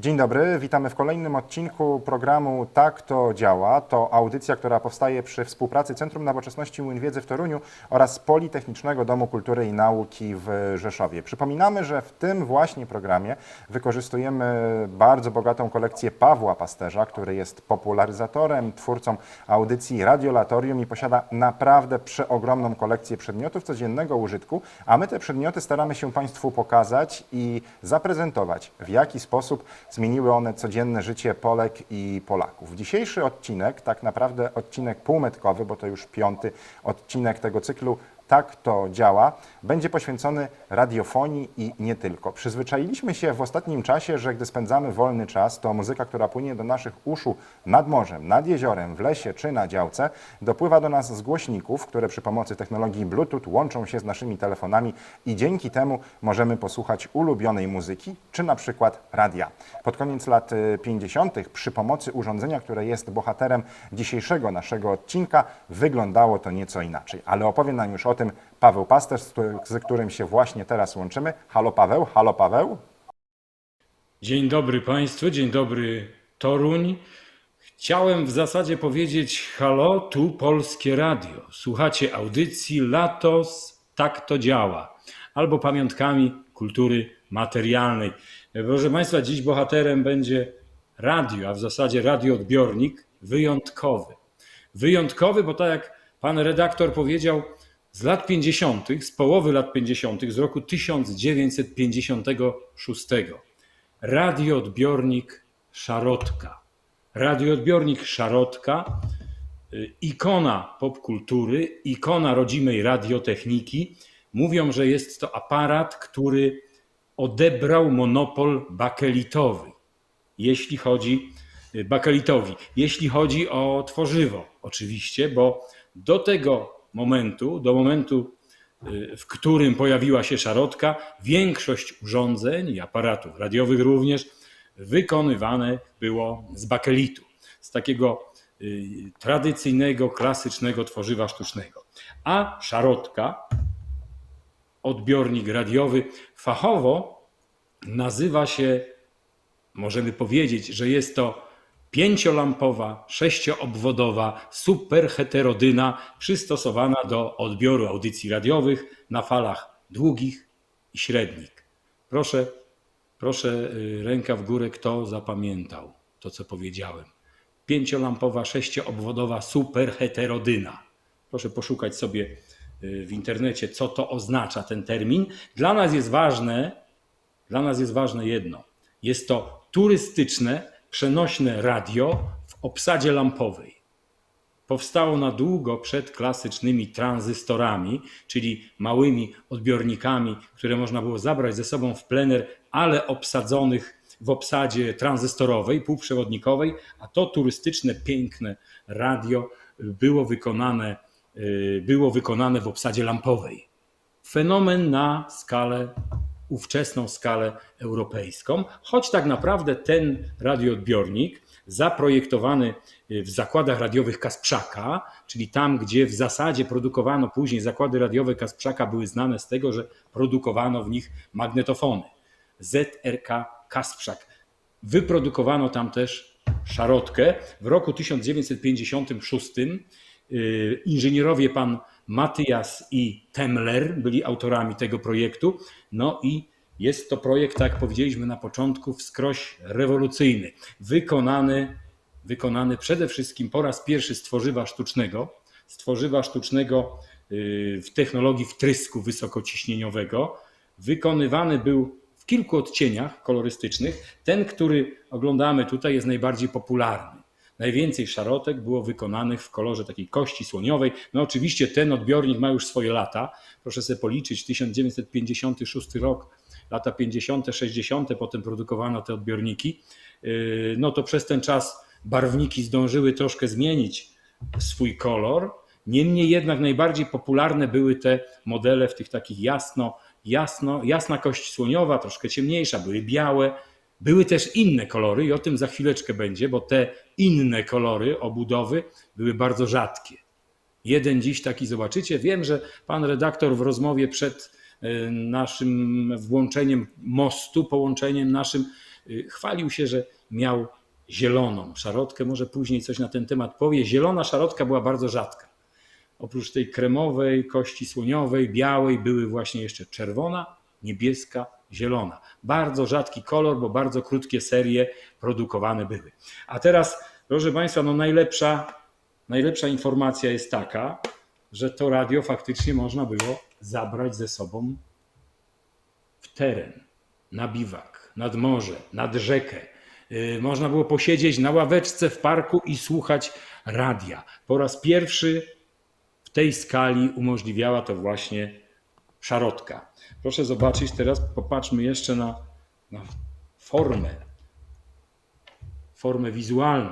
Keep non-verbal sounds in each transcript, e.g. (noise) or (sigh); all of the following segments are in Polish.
Dzień dobry, witamy w kolejnym odcinku programu Tak to działa. To audycja, która powstaje przy współpracy Centrum Nowoczesności Młyn Wiedzy w Toruniu oraz Politechnicznego Domu Kultury i Nauki w Rzeszowie. Przypominamy, że w tym właśnie programie wykorzystujemy bardzo bogatą kolekcję Pawła Pasterza, który jest popularyzatorem, twórcą audycji Radiolatorium i posiada naprawdę przeogromną kolekcję przedmiotów codziennego użytku, a my te przedmioty staramy się Państwu pokazać i zaprezentować, w jaki sposób zmieniły one codzienne życie Polek i Polaków. Dzisiejszy odcinek, tak naprawdę odcinek półmetkowy, bo to już piąty odcinek tego cyklu, tak to działa, będzie poświęcony radiofonii i nie tylko. Przyzwyczailiśmy się w ostatnim czasie, że gdy spędzamy wolny czas, to muzyka, która płynie do naszych uszu nad morzem, nad jeziorem, w lesie czy na działce, dopływa do nas z głośników, które przy pomocy technologii Bluetooth łączą się z naszymi telefonami i dzięki temu możemy posłuchać ulubionej muzyki, czy na przykład radia. Pod koniec lat y, 50. przy pomocy urządzenia, które jest bohaterem dzisiejszego naszego odcinka, wyglądało to nieco inaczej. Ale opowie nam już o tym Paweł Pasterz, z którym- z którym się właśnie teraz łączymy. Halo Paweł, halo Paweł. Dzień dobry Państwu, dzień dobry Toruń. Chciałem w zasadzie powiedzieć halo, tu Polskie Radio. Słuchacie audycji Latos, tak to działa. Albo pamiątkami kultury materialnej. Proszę Państwa, dziś bohaterem będzie radio, a w zasadzie radioodbiornik wyjątkowy. Wyjątkowy, bo tak jak pan redaktor powiedział, z lat 50., z połowy lat 50., z roku 1956. Radioodbiornik Szarotka. Radioodbiornik Szarotka, y, ikona popkultury, ikona rodzimej radiotechniki. Mówią, że jest to aparat, który odebrał monopol bakelitowy, jeśli chodzi y, bakelitowi, jeśli chodzi o tworzywo, oczywiście, bo do tego momentu, do momentu, y, w którym pojawiła się szarotka, większość urządzeń i aparatów radiowych również wykonywane było z bakelitu, z takiego y, tradycyjnego, klasycznego tworzywa sztucznego. A szarotka, odbiornik radiowy, fachowo nazywa się, możemy powiedzieć, że jest to pięciolampowa, sześcioobwodowa superheterodyna przystosowana do odbioru audycji radiowych na falach długich i średnich. Proszę, proszę y, ręka w górę, kto zapamiętał to, co powiedziałem. Pięciolampowa, sześcioobwodowa superheterodyna. Proszę poszukać sobie y, w internecie, co to oznacza ten termin. Dla nas jest ważne, dla nas jest ważne jedno. Jest to turystyczne, przenośne radio w obsadzie lampowej. Powstało na długo przed klasycznymi tranzystorami, czyli małymi odbiornikami, które można było zabrać ze sobą w plener, ale obsadzonych w obsadzie tranzystorowej, półprzewodnikowej, a to turystyczne, piękne radio było wykonane, y, było wykonane w obsadzie lampowej fenomen na skalę, ówczesną skalę europejską, choć tak naprawdę ten radioodbiornik zaprojektowany w zakładach radiowych Kasprzaka, czyli tam, gdzie w zasadzie produkowano później zakłady radiowe Kasprzaka były znane z tego, że produkowano w nich magnetofony. ZRK Kasprzak. Wyprodukowano tam też szarotkę. W roku 1956 y, inżynierowie pan Matyjas i Temler byli autorami tego projektu. No i jest to projekt, tak jak powiedzieliśmy na początku, wskroś rewolucyjny. Wykonany, wykonany przede wszystkim po raz pierwszy z tworzywa sztucznego, z tworzywa sztucznego y, w technologii wtrysku wysokociśnieniowego. Wykonywany był w kilku odcieniach kolorystycznych. Ten, który oglądamy tutaj, jest najbardziej popularny. Najwięcej szarotek było wykonanych w kolorze takiej kości słoniowej. No oczywiście ten odbiornik ma już swoje lata. Proszę sobie policzyć, 1956 rok, lata 50., 60., potem produkowano te odbiorniki. Yy, No to przez ten czas barwniki zdążyły troszkę zmienić swój kolor. Niemniej jednak najbardziej popularne były te modele w tych takich jasno, jasno, jasna kość słoniowa, troszkę ciemniejsza, były białe. Były też inne kolory i o tym za chwileczkę będzie, bo te inne kolory obudowy były bardzo rzadkie. Jeden dziś taki zobaczycie. Wiem, że pan redaktor w rozmowie przed e, naszym włączeniem mostu, połączeniem naszym y, chwalił się, że miał zieloną szarotkę. Może później coś na ten temat powie. Zielona szarotka była bardzo rzadka. Oprócz tej kremowej, kości słoniowej, białej, były właśnie jeszcze czerwona, niebieska, zielona. Bardzo rzadki kolor, bo bardzo krótkie serie produkowane były. A teraz, proszę Państwa, no najlepsza, najlepsza informacja jest taka, że to radio faktycznie można było zabrać ze sobą w teren, na biwak, nad morze, nad rzekę. Yy, Można było posiedzieć na ławeczce w parku i słuchać radia. Po raz pierwszy w tej skali umożliwiała to właśnie szarotka. Proszę zobaczyć teraz, popatrzmy jeszcze na, na formę, formę wizualną,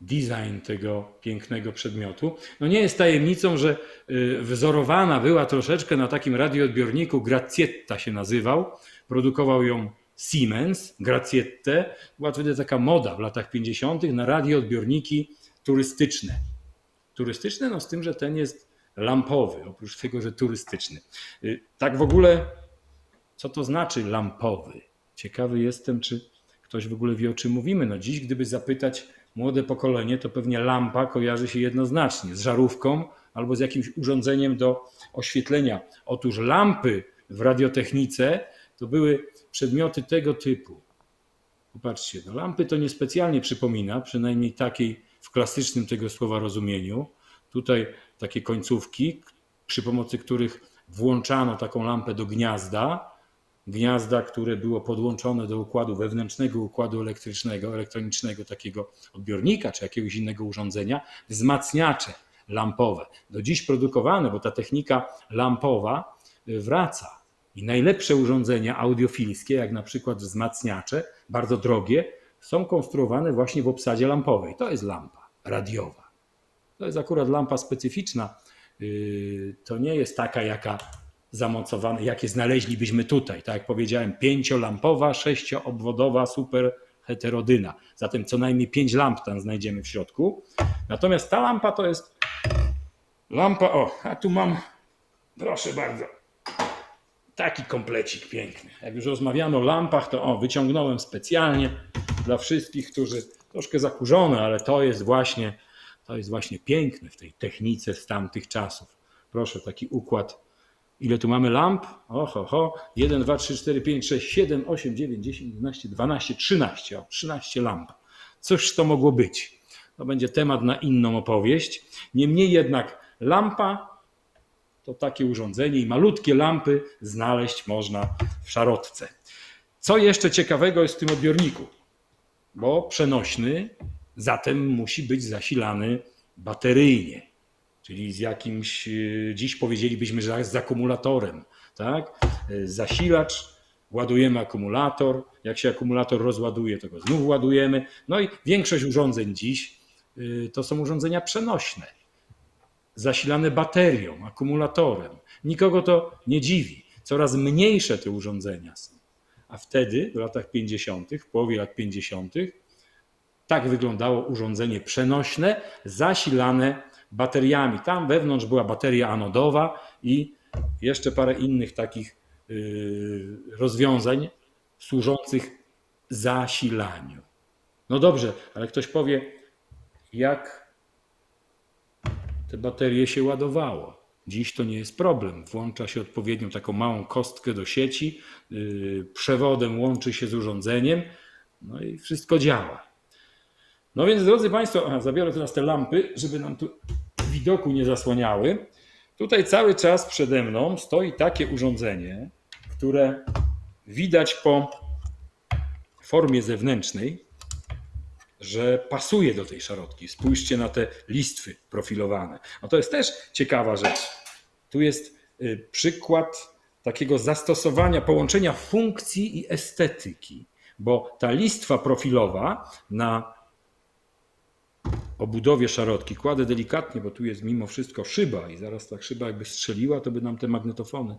design tego pięknego przedmiotu. No nie jest tajemnicą, że y, wzorowana była troszeczkę na takim radioodbiorniku, Grazietta się nazywał, produkował ją Siemens, Graziette. Była wtedy taka moda w latach 50. na radioodbiorniki turystyczne. Turystyczne, no z tym, że ten jest lampowy, oprócz tego, że turystyczny. Y, Tak w ogóle, co to znaczy lampowy? Ciekawy jestem, czy ktoś w ogóle wie, o czym mówimy. No dziś, gdyby zapytać młode pokolenie, to pewnie lampa kojarzy się jednoznacznie z żarówką albo z jakimś urządzeniem do oświetlenia. Otóż lampy w radiotechnice to były przedmioty tego typu. Popatrzcie, no lampy to niespecjalnie przypomina, przynajmniej takiej w klasycznym tego słowa rozumieniu. Tutaj takie końcówki, przy pomocy których włączano taką lampę do gniazda. Gniazda, które było podłączone do układu wewnętrznego, układu elektrycznego, elektronicznego, takiego odbiornika czy jakiegoś innego urządzenia, wzmacniacze lampowe. Do dziś produkowane, bo ta technika lampowa y, wraca. I najlepsze urządzenia audiofilskie, jak na przykład wzmacniacze, bardzo drogie, są konstruowane właśnie w obsadzie lampowej. To jest lampa radiowa. To jest akurat lampa specyficzna. Yy, To nie jest taka, jaka zamocowana, jakie znaleźlibyśmy tutaj. Tak jak powiedziałem, pięciolampowa, sześcioobwodowa, super heterodyna. Zatem co najmniej pięć lamp tam znajdziemy w środku. Natomiast ta lampa to jest lampa, o, a tu mam, proszę bardzo, taki komplecik piękny. Jak już rozmawiano o lampach, to o, wyciągnąłem specjalnie dla wszystkich, którzy troszkę zakurzone, ale to jest właśnie, to jest właśnie piękne w tej technice z tamtych czasów. Proszę, taki układ. Ile tu mamy lamp? Oho, ho. 1, 2, 3, 4, 5, 6, 7, 8, 9, 10, 11, 12, 13. O, 13 lamp. Cóż to mogło być? To będzie temat na inną opowieść. Niemniej jednak lampa to takie urządzenie i malutkie lampy znaleźć można w szarotce. Co jeszcze ciekawego jest w tym odbiorniku? Bo przenośny, zatem musi być zasilany bateryjnie, czyli z jakimś, e, dziś powiedzielibyśmy, że z akumulatorem. Tak? E, Zasilacz, ładujemy akumulator, jak się akumulator rozładuje, to go znów ładujemy. No i większość urządzeń dziś e, to są urządzenia przenośne zasilane baterią, akumulatorem. Nikogo to nie dziwi. Coraz mniejsze te urządzenia są. A wtedy, w latach 50., w połowie lat 50., tak wyglądało urządzenie przenośne, zasilane bateriami. Tam wewnątrz była bateria anodowa i jeszcze parę innych takich yy, rozwiązań służących zasilaniu. No dobrze, ale ktoś powie, jak te baterie się ładowało. Dziś to nie jest problem. Włącza się odpowiednią taką małą kostkę do sieci, yy, przewodem łączy się z urządzeniem, no i wszystko działa. No więc, drodzy Państwo, zabiorę teraz te lampy, żeby nam tu widoku nie zasłaniały. Tutaj cały czas przede mną stoi takie urządzenie, które widać po formie zewnętrznej, że pasuje do tej szarotki. Spójrzcie na te listwy profilowane. No to jest też ciekawa rzecz. Tu jest y, przykład takiego zastosowania, połączenia funkcji i estetyki, bo ta listwa profilowa na obudowie szarotki kładę delikatnie, bo tu jest mimo wszystko szyba i zaraz ta szyba jakby strzeliła, to by nam te magnetofony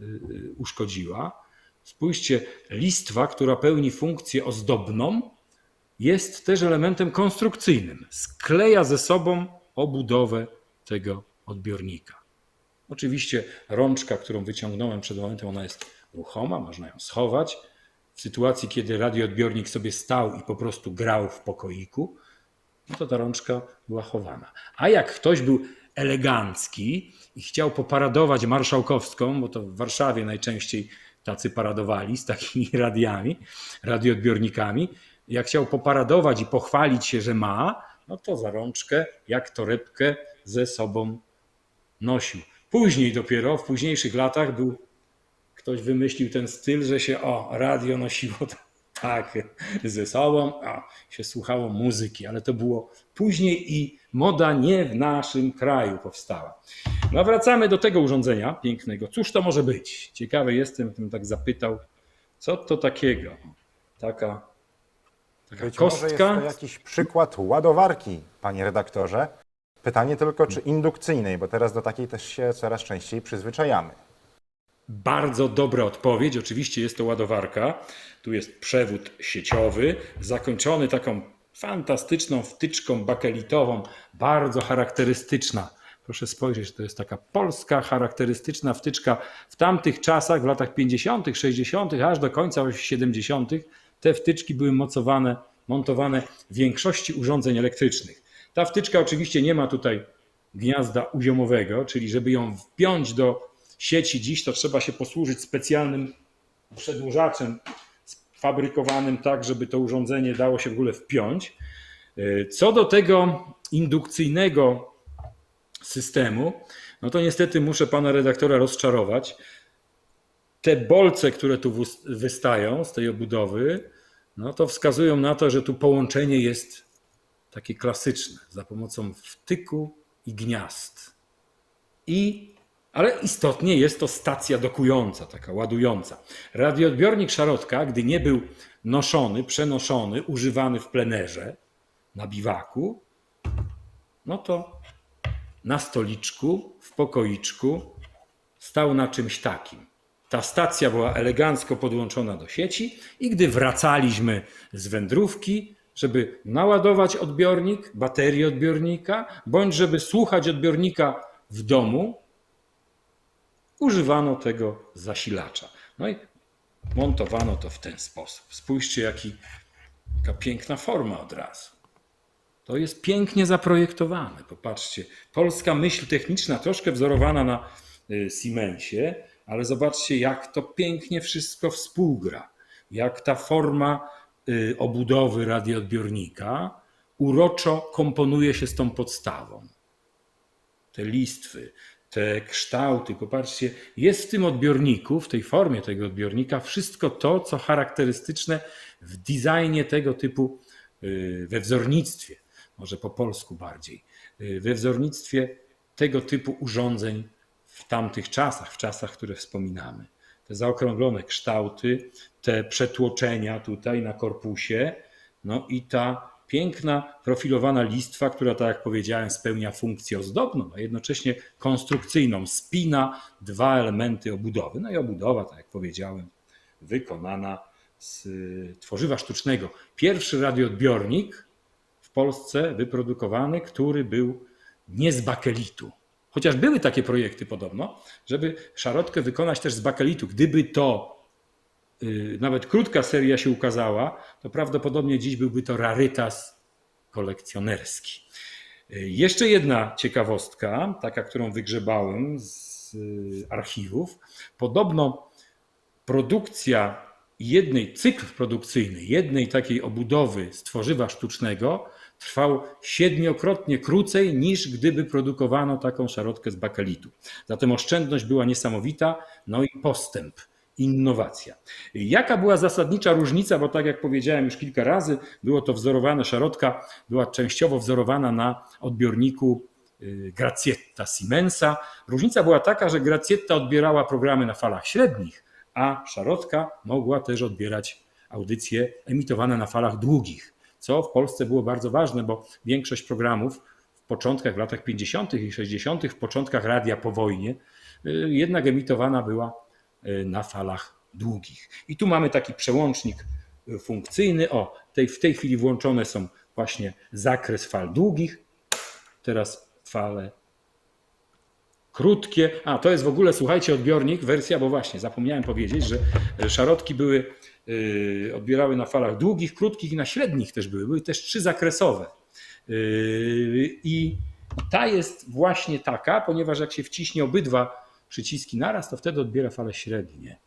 y, y, uszkodziła. Spójrzcie, listwa, która pełni funkcję ozdobną, jest też elementem konstrukcyjnym. Skleja ze sobą obudowę tego odbiornika. Oczywiście rączka, którą wyciągnąłem przed momentem, ona jest ruchoma, można ją schować. w sytuacji, kiedy radioodbiornik sobie stał i po prostu grał w pokoiku, no to ta rączka była chowana. A jak ktoś był elegancki i chciał poparadować marszałkowską, bo to w Warszawie najczęściej tacy paradowali z takimi (laughs) radiami, radioodbiornikami, jak chciał poparadować i pochwalić się, że ma, no to za rączkę, jak torebkę ze sobą nosił. Później dopiero, w późniejszych latach był, ktoś wymyślił ten styl, że się o, radio nosiło tak ze sobą, a się słuchało muzyki, ale to było później i moda nie w naszym kraju powstała. No wracamy do tego urządzenia pięknego. Cóż to może być? Ciekawy jestem, bym tak zapytał, co to takiego? Taka, taka Być może jest kostka. to jakiś przykład ładowarki, panie redaktorze. Pytanie tylko, czy indukcyjnej, bo teraz do takiej też się coraz częściej przyzwyczajamy. Bardzo dobra odpowiedź. Oczywiście jest to ładowarka. Tu jest przewód sieciowy, zakończony taką fantastyczną wtyczką bakelitową, bardzo charakterystyczna. Proszę spojrzeć, to jest taka polska charakterystyczna wtyczka. W tamtych czasach, w latach 50., 60., aż do końca 70., te wtyczki były mocowane, montowane w większości urządzeń elektrycznych. Ta wtyczka oczywiście nie ma tutaj gniazda uziomowego, czyli żeby ją wpiąć do sieci dziś, to trzeba się posłużyć specjalnym przedłużaczem fabrykowanym tak, żeby to urządzenie dało się w ogóle wpiąć. Yy, Co do tego indukcyjnego systemu, no to niestety muszę pana redaktora rozczarować. Te bolce, które tu wystają z tej obudowy, no to wskazują na to, że tu połączenie jest takie klasyczne, za pomocą wtyku i gniazd. I, ale istotnie jest to stacja dokująca, taka ładująca. Radioodbiornik szarotka, gdy nie był noszony, przenoszony, używany w plenerze, na biwaku, no to na stoliczku, w pokoiczku stał na czymś takim. Ta stacja była elegancko podłączona do sieci i gdy wracaliśmy z wędrówki, żeby naładować odbiornik, baterię odbiornika, bądź żeby słuchać odbiornika w domu, używano tego zasilacza. No i montowano to w ten sposób. Spójrzcie, jaki, jaka piękna forma od razu. To jest pięknie zaprojektowane. Popatrzcie, polska myśl techniczna, troszkę wzorowana na y, Siemensie, ale zobaczcie, jak to pięknie wszystko współgra. Jak ta forma y, obudowy radioodbiornika uroczo komponuje się z tą podstawą. Te listwy, te kształty, popatrzcie, jest w tym odbiorniku, w tej formie tego odbiornika, wszystko to, co charakterystyczne w designie tego typu, y, we wzornictwie, może po polsku bardziej, y, we wzornictwie tego typu urządzeń w tamtych czasach, w czasach, które wspominamy. Te zaokrąglone kształty, te przetłoczenia tutaj na korpusie, no i ta piękna, profilowana listwa, która, tak jak powiedziałem, spełnia funkcję ozdobną, a jednocześnie konstrukcyjną. Spina dwa elementy obudowy. No i obudowa, tak jak powiedziałem, wykonana z y, tworzywa sztucznego. Pierwszy radioodbiornik w Polsce wyprodukowany, który był nie z bakelitu. Chociaż były takie projekty podobno, żeby szarotkę wykonać też z bakelitu. Gdyby to nawet krótka seria się ukazała, to prawdopodobnie dziś byłby to rarytas kolekcjonerski. Y, Jeszcze jedna ciekawostka, taka, którą wygrzebałem z y, archiwów. Podobno produkcja jednej, cykl produkcyjny jednej takiej obudowy z tworzywa sztucznego trwał siedmiokrotnie krócej niż gdyby produkowano taką szarotkę z bakelitu. Zatem oszczędność była niesamowita, no i postęp, innowacja. Jaka była zasadnicza różnica, bo tak jak powiedziałem już kilka razy, było to wzorowane, szarotka była częściowo wzorowana na odbiorniku y, Grazietta Siemensa. Różnica była taka, że Grazietta odbierała programy na falach średnich, a szarotka mogła też odbierać audycje emitowane na falach długich, co w Polsce było bardzo ważne, bo większość programów w początkach, w latach 50. i 60., w początkach radia po wojnie, y, jednak emitowana była na falach długich. I tu mamy taki przełącznik y, funkcyjny. O, tej, w tej chwili włączone są właśnie zakres fal długich, teraz fale krótkie. A to jest w ogóle, słuchajcie, odbiornik, wersja, bo właśnie zapomniałem powiedzieć, że e, szarotki były, yy, odbierały na falach długich, krótkich i na średnich też były. Były też trzyzakresowe. Yy, I ta jest właśnie taka, ponieważ jak się wciśnie obydwa przyciski naraz, to wtedy odbiera fale średnie.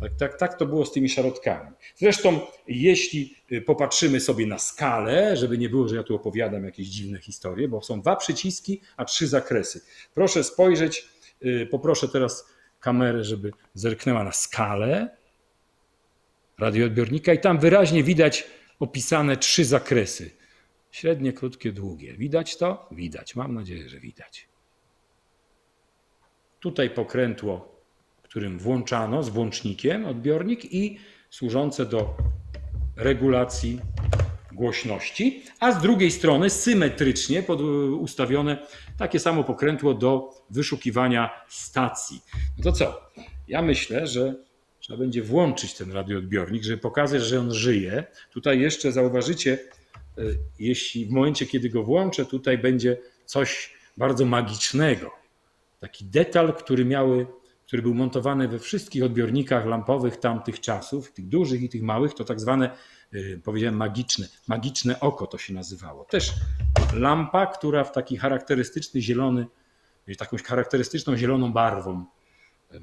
Tak, tak, tak to było z tymi szarotkami. Zresztą, jeśli y, popatrzymy sobie na skalę, żeby nie było, że ja tu opowiadam jakieś dziwne historie, bo są dwa przyciski, a trzy zakresy. Proszę spojrzeć, y, poproszę teraz kamerę, żeby zerknęła na skalę radioodbiornika i tam wyraźnie widać opisane trzy zakresy. Średnie, krótkie, długie. Widać to? Widać. Mam nadzieję, że widać. Tutaj pokrętło, którym włączano z włącznikiem odbiornik i służące do regulacji głośności, a z drugiej strony symetrycznie pod, ustawione takie samo pokrętło do wyszukiwania stacji. No to co? Ja myślę, że trzeba będzie włączyć ten radioodbiornik, żeby pokazać, że on żyje. Tutaj jeszcze zauważycie, y, jeśli w momencie, kiedy go włączę, tutaj będzie coś bardzo magicznego. Taki detal, który miały, który był montowany we wszystkich odbiornikach lampowych tamtych czasów, tych dużych i tych małych, to tak zwane, y, powiedziałem, magiczne, magiczne oko to się nazywało. Też lampa, która w taki charakterystyczny zielony, y, taką charakterystyczną zieloną barwą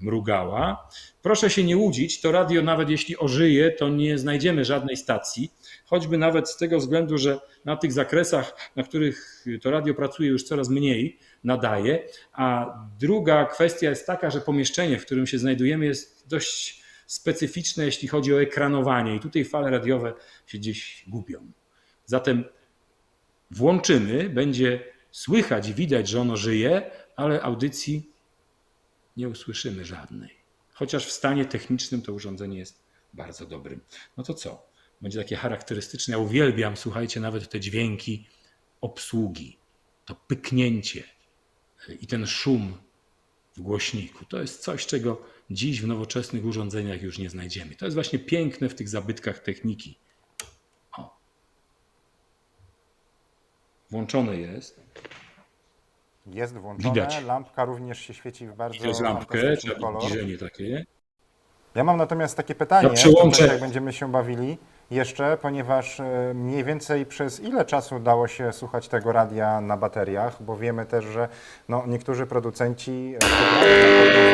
mrugała. Proszę się nie łudzić, to radio nawet jeśli ożyje, to nie znajdziemy żadnej stacji, choćby nawet z tego względu, że na tych zakresach, na których to radio pracuje już coraz mniej, nadaje. A druga kwestia jest taka, że pomieszczenie, w którym się znajdujemy jest dość specyficzne, jeśli chodzi o ekranowanie i tutaj fale radiowe się gdzieś gubią. Zatem włączymy, będzie słychać widać, że ono żyje, ale audycji nie usłyszymy żadnej. Chociaż w stanie technicznym to urządzenie jest bardzo dobrym. No to co? Będzie takie charakterystyczne. Ja uwielbiam, słuchajcie, nawet te dźwięki obsługi. To pyknięcie i ten szum w głośniku. To jest coś, czego dziś w nowoczesnych urządzeniach już nie znajdziemy. To jest właśnie piękne w tych zabytkach techniki. O. Włączone jest. Jest włączone, Widać. lampka również się świeci w bardzo Widać lampkę, fantastyczny kolor. takie. Ja mam natomiast takie pytanie, Ja przełączę- też jak będziemy się bawili jeszcze, ponieważ e, mniej więcej przez ile czasu dało się słuchać tego radia na bateriach, bo wiemy też, że no, niektórzy producenci e,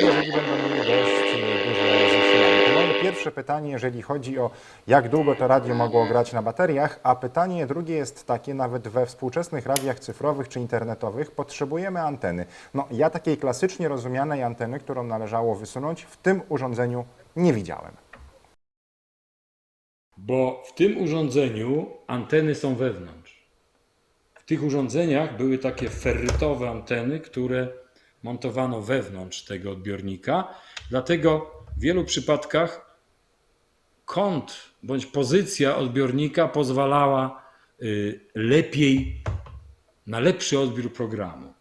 jeżeli będą mieli dość e, duże zasilanie. To mamy pierwsze pytanie, jeżeli chodzi o jak długo to radio mogło grać na bateriach, a pytanie drugie jest takie, nawet we współczesnych radiach cyfrowych czy internetowych potrzebujemy anteny. No ja takiej klasycznie rozumianej anteny, którą należało wysunąć, w tym urządzeniu nie widziałem. Bo w tym urządzeniu anteny są wewnątrz. W tych urządzeniach były takie ferrytowe anteny, które montowano wewnątrz tego odbiornika. Dlatego w wielu przypadkach kąt bądź pozycja odbiornika pozwalała y, lepiej na lepszy odbiór programu.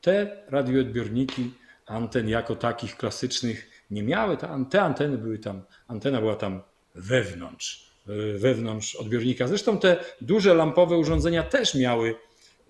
Te radioodbiorniki anten jako takich klasycznych nie miały. Te, te anteny były tam, antena była tam wewnątrz, y, wewnątrz odbiornika. Zresztą te duże lampowe urządzenia też miały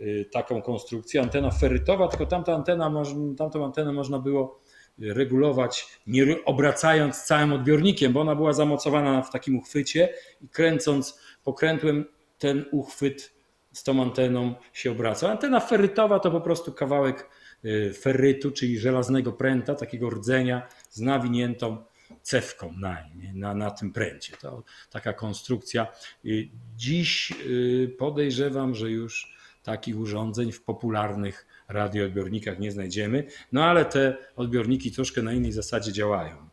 y, taką konstrukcję, antena ferrytowa, tylko tamta antena, tamtą antenę można było regulować nie obracając całym odbiornikiem, bo ona była zamocowana w takim uchwycie i kręcąc pokrętłem ten uchwyt z tą anteną się obraca. Antena ferrytowa to po prostu kawałek y, ferrytu, czyli żelaznego pręta, takiego rdzenia z nawiniętą cewką na, na, na tym pręcie. To taka konstrukcja. Y, Dziś y, podejrzewam, że już takich urządzeń w popularnych radioodbiornikach nie znajdziemy, no ale te odbiorniki troszkę na innej zasadzie działają.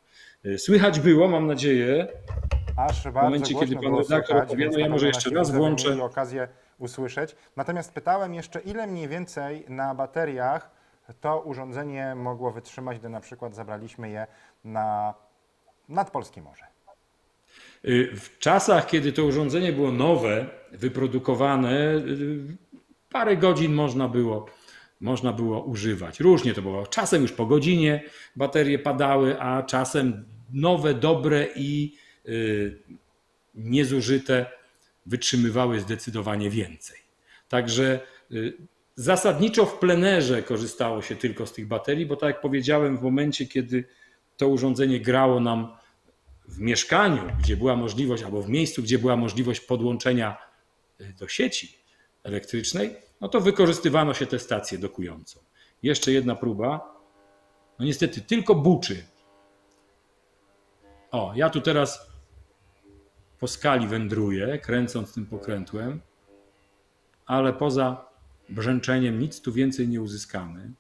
Y, Słychać było, mam nadzieję, Aż bardzo momencie, kiedy pan redaktor słychać, opowiada, więc ja może jeszcze raz włączę. okazję usłyszeć. Natomiast pytałem jeszcze, ile mniej więcej na bateriach to urządzenie mogło wytrzymać, gdy na przykład zabraliśmy je na nadpolskie morze. Y, W czasach, kiedy to urządzenie było nowe, wyprodukowane, y, parę godzin można było, można było używać. Różnie to było. Czasem już po godzinie baterie padały, a czasem nowe, dobre i y, niezużyte wytrzymywały zdecydowanie więcej. Także y, Zasadniczo w plenerze korzystało się tylko z tych baterii, bo tak jak powiedziałem, w momencie, kiedy to urządzenie grało nam w mieszkaniu, gdzie była możliwość, albo w miejscu, gdzie była możliwość podłączenia y, do sieci elektrycznej, no to wykorzystywano się tę stację dokującą. Jeszcze jedna próba. No niestety tylko buczy. O, ja tu teraz po skali wędruję, kręcąc tym pokrętłem, ale poza brzęczeniem nic tu więcej nie uzyskamy.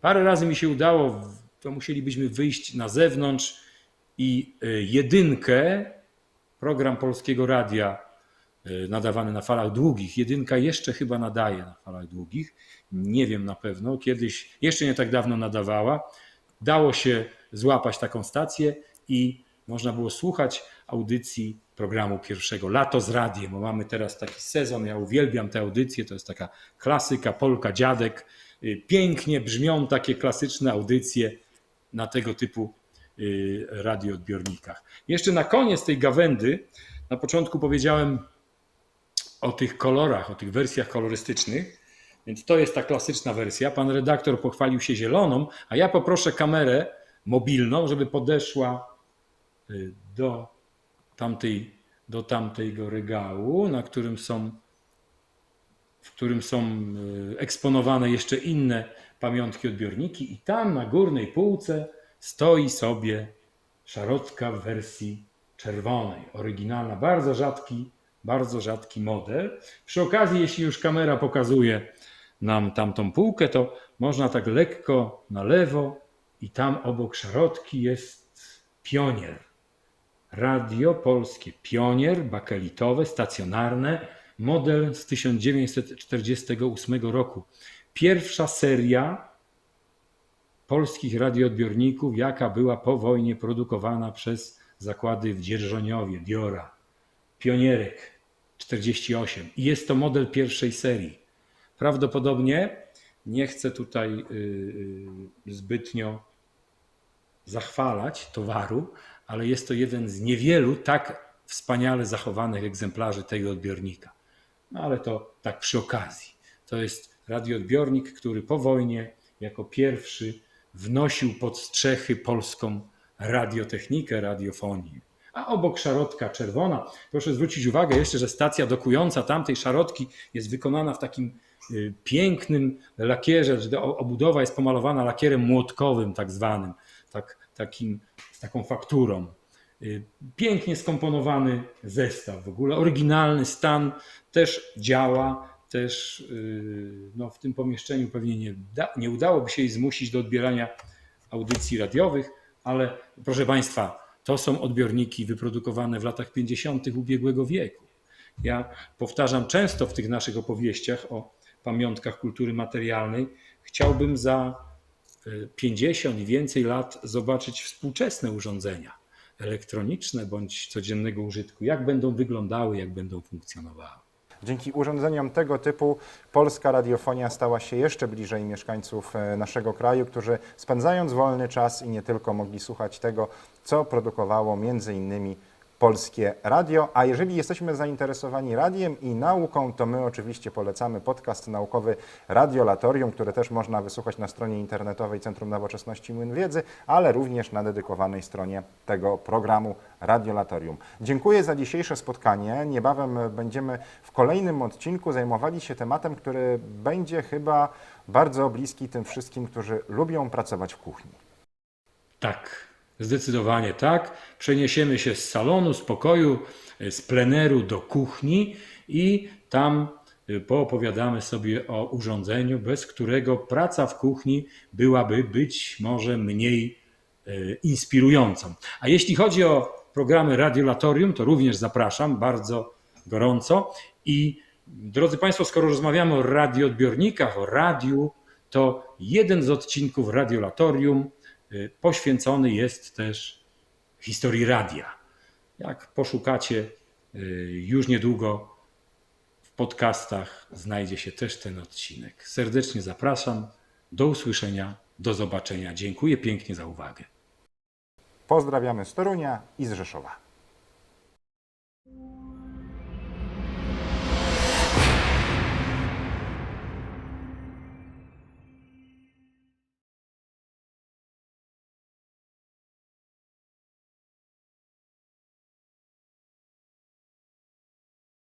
Parę razy mi się udało, to musielibyśmy wyjść na zewnątrz i y, jedynkę, program Polskiego Radia nadawany na falach długich, jedynka jeszcze chyba nadaje na falach długich, nie wiem na pewno, kiedyś, jeszcze nie tak dawno nadawała. Dało się złapać taką stację i można było słuchać audycji programu pierwszego Lato z radiem, bo mamy teraz taki sezon, ja uwielbiam te audycje, to jest taka klasyka, Polka, Dziadek. Y, Pięknie brzmią takie klasyczne audycje na tego typu y, radioodbiornikach. Jeszcze na koniec tej gawędy, na początku powiedziałem o tych kolorach, o tych wersjach kolorystycznych, więc to jest ta klasyczna wersja. Pan redaktor pochwalił się zieloną, a ja poproszę kamerę mobilną, żeby podeszła y, do, tamtej, do tamtego regału, na którym są, w którym są y, eksponowane jeszcze inne pamiątki, odbiorniki. I tam na górnej półce stoi sobie szarotka w wersji czerwonej, oryginalna, bardzo rzadki, bardzo rzadki model. Przy okazji, jeśli już kamera pokazuje nam tamtą półkę, to można tak lekko na lewo i tam obok szarotki jest pionier. Radio polskie Pionier, bakelitowe, stacjonarne, model z 1948 roku. Pierwsza seria polskich radioodbiorników, jaka była po wojnie produkowana przez zakłady w Dzierżoniowie, Diora. Pionierek 48 i jest to model pierwszej serii. Prawdopodobnie nie chcę tutaj y, y, zbytnio zachwalać towaru, ale jest to jeden z niewielu tak wspaniale zachowanych egzemplarzy tego odbiornika. No ale to tak przy okazji. To jest radioodbiornik, który po wojnie jako pierwszy wnosił pod strzechy polską radiotechnikę, radiofonię. A obok szarotka czerwona, proszę zwrócić uwagę jeszcze, że stacja dokująca tamtej szarotki jest wykonana w takim y, pięknym lakierze, że obudowa jest pomalowana lakierem młotkowym tak zwanym, tak, takim, z taką fakturą. Y, Pięknie skomponowany zestaw w ogóle, oryginalny stan też działa, też y, no, w tym pomieszczeniu pewnie nie, nie udałoby się jej zmusić do odbierania audycji radiowych, ale proszę Państwa, to są odbiorniki wyprodukowane w latach 50. ubiegłego wieku. Ja powtarzam często w tych naszych opowieściach o pamiątkach kultury materialnej, chciałbym za y, 50 i więcej lat zobaczyć współczesne urządzenia elektroniczne bądź codziennego użytku, jak będą wyglądały, jak będą funkcjonowały. Dzięki urządzeniom tego typu polska radiofonia stała się jeszcze bliżej mieszkańców e, naszego kraju, którzy spędzając wolny czas i nie tylko mogli słuchać tego, co produkowało między innymi Polskie Radio. A jeżeli jesteśmy zainteresowani radiem i nauką, to my oczywiście polecamy podcast naukowy Radiolatorium, który też można wysłuchać na stronie internetowej Centrum Nowoczesności Młyn Wiedzy, ale również na dedykowanej stronie tego programu Radiolatorium. Dziękuję za dzisiejsze spotkanie. Niebawem będziemy w kolejnym odcinku zajmowali się tematem, który będzie chyba bardzo bliski tym wszystkim, którzy lubią pracować w kuchni. Tak, zdecydowanie tak. Przeniesiemy się z salonu, z pokoju, e, z pleneru do kuchni i tam e, poopowiadamy sobie o urządzeniu, bez którego praca w kuchni byłaby być może mniej e, inspirującą. A jeśli chodzi o programy Radiolatorium, to również zapraszam bardzo gorąco. I drodzy Państwo, skoro rozmawiamy o radioodbiornikach, o radiu, to jeden z odcinków Radiolatorium poświęcony jest też historii radia. Jak poszukacie y, już niedługo w podcastach, znajdzie się też ten odcinek. Serdecznie zapraszam. Do usłyszenia, do zobaczenia. Dziękuję pięknie za uwagę. Pozdrawiamy z Torunia i z Rzeszowa.